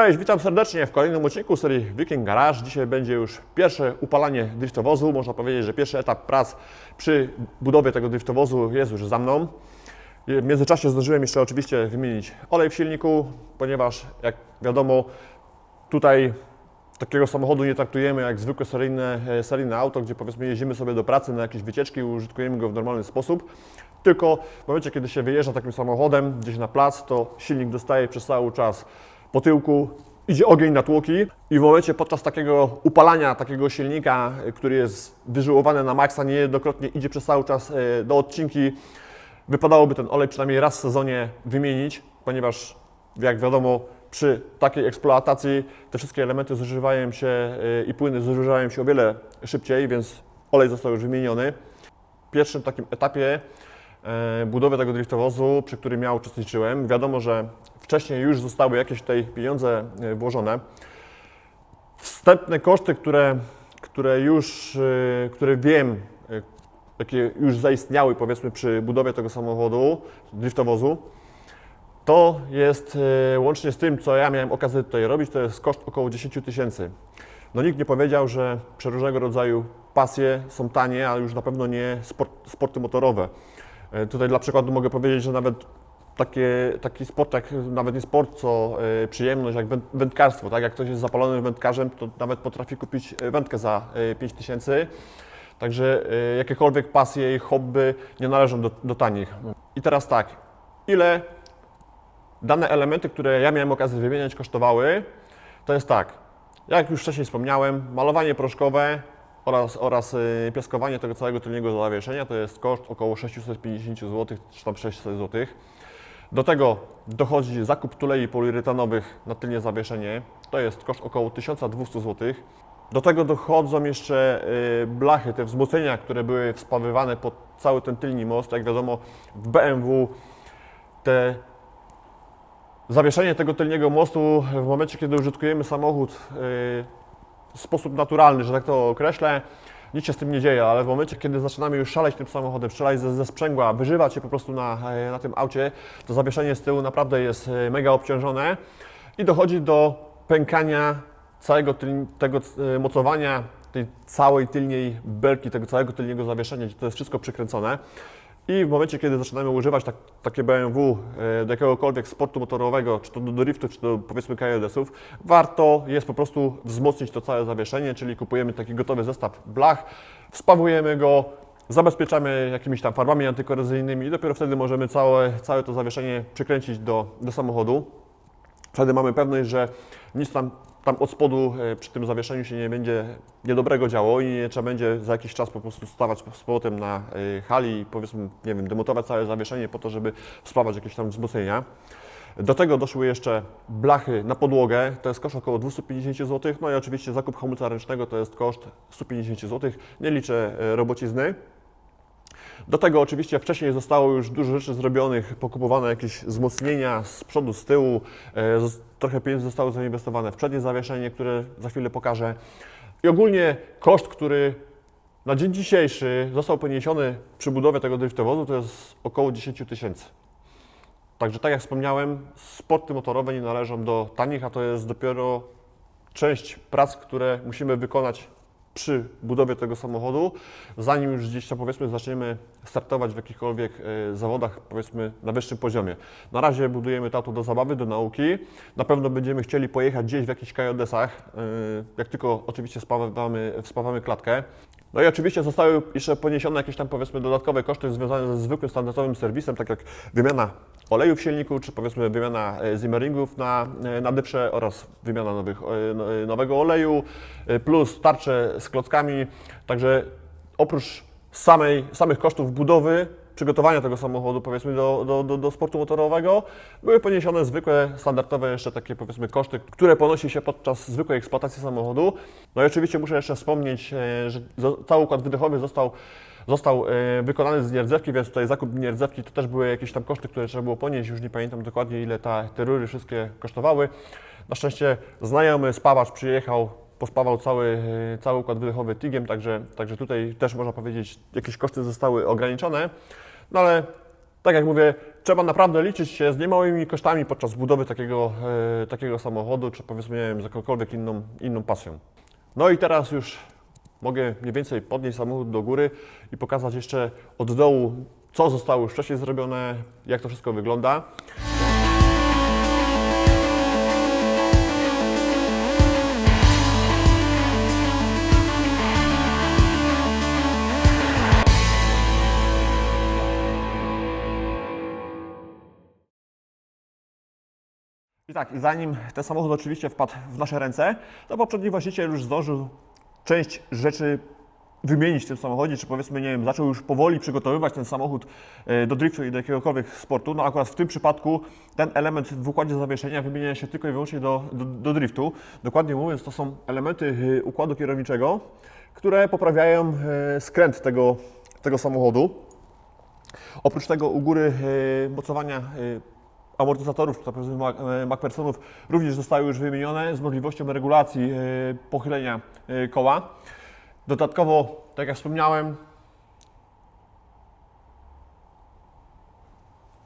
Cześć, witam serdecznie w kolejnym odcinku serii Weekend Garage. Dzisiaj będzie już pierwsze upalanie driftowozu. Można powiedzieć, że pierwszy etap prac przy budowie tego driftowozu jest już za mną. W międzyczasie zdążyłem jeszcze oczywiście wymienić olej w silniku, ponieważ jak wiadomo tutaj takiego samochodu nie traktujemy jak zwykłe seryjne, e, seryjne auto, gdzie powiedzmy jeździmy sobie do pracy na jakieś wycieczki i użytkujemy go w normalny sposób. Tylko w momencie, kiedy się wyjeżdża takim samochodem gdzieś na plac, to silnik dostaje przez cały czas po tyłku, idzie ogień na tłoki i w momencie podczas takiego upalania takiego silnika, e, który jest wyżyłowany na maksa, niejednokrotnie idzie przez cały czas e, do odcinki, wypadałoby ten olej przynajmniej raz w sezonie wymienić, ponieważ jak wiadomo przy takiej eksploatacji te wszystkie elementy zużywają się y, i płyny zużywają się o wiele szybciej, więc olej został już wymieniony. W pierwszym takim etapie e, budowy tego driftowozu, przy którym ja uczestniczyłem, wiadomo, że wcześniej już zostały jakieś tutaj pieniądze e, włożone. Wstępne koszty, które, które już, y, które wiem, jakie już zaistniały powiedzmy przy budowie tego samochodu, driftowozu, to jest e, łącznie z tym, co ja miałem okazję tutaj robić, to jest koszt około 10 tysięcy. No nikt nie powiedział, że przeróżnego rodzaju pasje są tanie, a już na pewno nie sport, sporty motorowe. E, Tutaj dla przykładu mogę powiedzieć, że nawet takie, taki sport, jak nawet nie sport, co e, przyjemność, jak węd- wędkarstwo, tak? Jak ktoś jest zapalonym wędkarzem, to nawet potrafi kupić e, wędkę za e, 5 tysięcy. Także e, jakiekolwiek pasje i hobby nie należą do, do tanich. I teraz tak, ile dane elementy, które ja miałem okazję wymieniać, kosztowały, to jest tak, jak już wcześniej wspomniałem, malowanie proszkowe oraz, oraz y, piaskowanie tego całego tylnego zawieszenia to jest koszt około 650 zł, czy tam 600 zł. Do tego dochodzi zakup tulei poliuretanowych na tylnie zawieszenie, to jest koszt około 1200 zł. Do tego dochodzą jeszcze y, blachy, te wzmocnienia, które były wspawywane pod cały ten tylny most. Jak wiadomo, w BMW te zawieszenie tego tylniego mostu w momencie, kiedy użytkujemy samochód yy, w sposób naturalny, że tak to określę, nic się z tym nie dzieje, ale w momencie, kiedy zaczynamy już szaleć tym samochodem, strzelać ze, ze sprzęgła, wyżywać się po prostu na, e, na tym aucie, to zawieszenie z tyłu naprawdę jest e, mega obciążone i dochodzi do pękania całego tego e, mocowania, tej całej tylniej belki, tego całego tylnego zawieszenia, gdzie to jest wszystko przykręcone. I w momencie, kiedy zaczynamy używać tak, takie BMW e, do jakiegokolwiek sportu motorowego, czy to do driftu, czy do powiedzmy KJS-ów, warto jest po prostu wzmocnić to całe zawieszenie, czyli kupujemy taki gotowy zestaw blach, wspawujemy go, zabezpieczamy jakimiś tam farbami antykorozyjnymi i dopiero wtedy możemy całe, całe to zawieszenie przykręcić do, do samochodu. Wtedy mamy pewność, że nic tam, tam od spodu e, przy tym zawieszeniu się nie będzie niedobrego działo i nie trzeba będzie za jakiś czas po prostu stawać z powrotem na e, hali i powiedzmy, nie wiem, demontować całe zawieszenie po to, żeby spawać jakieś tam wzmocnienia. Do tego doszły jeszcze blachy na podłogę, to jest koszt około 250 zł, no i oczywiście zakup hamulca ręcznego to jest koszt 150 zł, nie liczę e, robocizny. Do tego oczywiście wcześniej zostało już dużo rzeczy zrobionych, pokupowane jakieś wzmocnienia z przodu, z tyłu, e, trochę pieniędzy zostało zainwestowane w przednie zawieszenie, które za chwilę pokażę. I ogólnie koszt, który na dzień dzisiejszy został poniesiony przy budowie tego driftowozu, to jest około 10 tysięcy. Także tak jak wspomniałem, sporty motorowe nie należą do tanich, a to jest dopiero część prac, które musimy wykonać przy budowie tego samochodu, zanim już gdzieś tam powiedzmy zaczniemy startować w jakichkolwiek e, zawodach powiedzmy na wyższym poziomie. Na razie budujemy to do zabawy, do nauki. Na pewno będziemy chcieli pojechać gdzieś w jakichś KJS-ach, e, jak tylko oczywiście spawamy, wspawamy klatkę. No i oczywiście zostały jeszcze poniesione jakieś tam powiedzmy dodatkowe koszty związane ze zwykłym standardowym serwisem, tak jak wymiana oleju w silniku, czy powiedzmy wymiana e, zimmeringów na, e, na dyprze oraz wymiana nowych, e, no- nowego oleju, plus tarcze z klockami. Także oprócz samej, samych kosztów budowy, przygotowania tego samochodu powiedzmy do, do, do, do sportu motorowego, były poniesione zwykłe, standardowe jeszcze takie powiedzmy koszty, które ponosi się podczas zwykłej eksploatacji samochodu. No i oczywiście muszę jeszcze wspomnieć, e, że cały układ wydechowy został został e, wykonany z nierdzewki, więc tutaj zakup nierdzewki to też były jakieś tam koszty, które trzeba było ponieść. Już nie pamiętam dokładnie, ile ta, te rury wszystkie kosztowały. Na szczęście znajomy spawacz przyjechał, pospawał cały, e, cały układ wydechowy TIG-iem, także, także tutaj też można powiedzieć, jakieś koszty zostały ograniczone. No ale Tak jak mówię, trzeba naprawdę liczyć się z niemałymi kosztami podczas budowy takiego, e, takiego samochodu, czy powiedzmy, nie wiem, z jakąkolwiek inną, inną pasją. No i teraz już mogę mniej więcej podnieść samochód do góry i pokazać jeszcze od dołu, co zostało już wcześniej zrobione, jak to wszystko wygląda. I tak, zanim ten samochód oczywiście wpadł w nasze ręce, to poprzedni właściciel już zdążył część rzeczy wymienić w tym samochodzie, czy powiedzmy, nie wiem, zaczął już powoli przygotowywać ten samochód e, do driftu i do jakiegokolwiek sportu. No akurat w tym przypadku ten element w układzie zawieszenia wymienia się tylko i wyłącznie do, do, do driftu. Dokładnie mówiąc, to są elementy e, układu kierowniczego, które poprawiają e, skręt tego, tego samochodu. Oprócz tego u góry mocowania amortyzatorów, czy to e, MacPhersonów również zostały już wymienione z możliwością regulacji e, pochylenia e, koła. Dodatkowo, tak jak wspomniałem,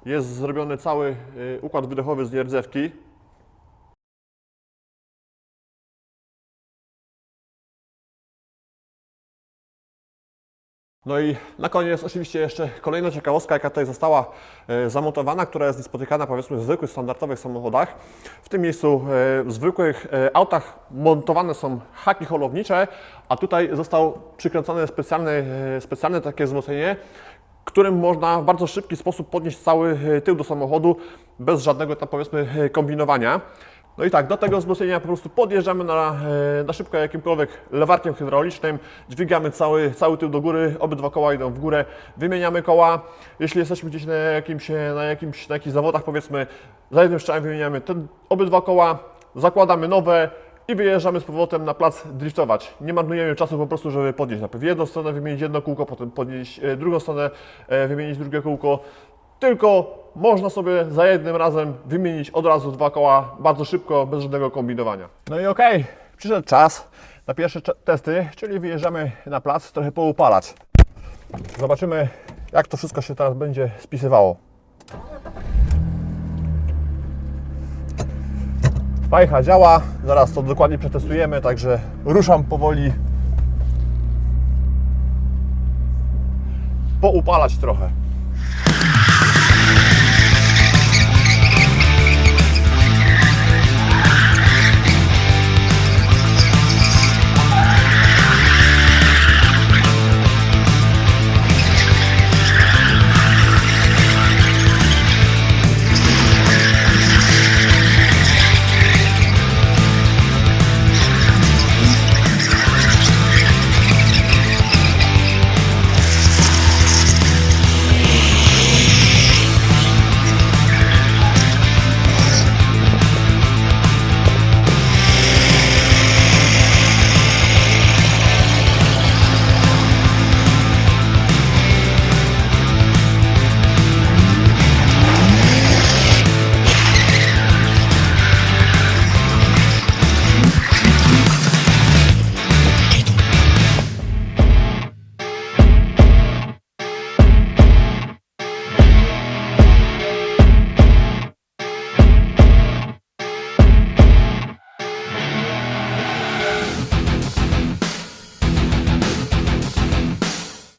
jest zrobiony cały układ wydechowy z nierdzewki. No i na koniec oczywiście jeszcze kolejna ciekawostka, jaka tutaj została e, zamontowana, która jest niespotykana powiedzmy w zwykłych, standardowych samochodach. W tym miejscu e, w zwykłych e, autach montowane są haki holownicze, a tutaj został przykręcone specjalne, specjalne takie wzmocnienie, którym można w bardzo szybki sposób podnieść cały tył do samochodu bez żadnego tam powiedzmy kombinowania. No i tak, do tego wzmocnienia po prostu podjeżdżamy na, e, na szybko jakimkolwiek lewarkiem hydraulicznym, dźwigamy cały, cały tył do góry, obydwa koła idą w górę, wymieniamy koła. Jeśli jesteśmy gdzieś na jakimś, e, na jakimś, na jakichś zawodach powiedzmy, za jednym strzałem wymieniamy te obydwa koła, zakładamy nowe i wyjeżdżamy z powrotem na plac driftować. Nie marnujemy czasu po prostu, żeby podnieść najpierw jedną stronę, wymienić jedno kółko, potem podnieść e, drugą stronę, wymienić drugie kółko. Tylko można sobie za jednym razem wymienić od razu dwa koła bardzo szybko, bez żadnego kombinowania. No i okej, przyszedł czas na pierwsze testy, czyli wyjeżdżamy na plac trochę poupalać. Zobaczymy, jak to wszystko się teraz będzie spisywało. Fajcha działa, zaraz to dokładnie przetestujemy, także ruszam powoli. Poupalać trochę.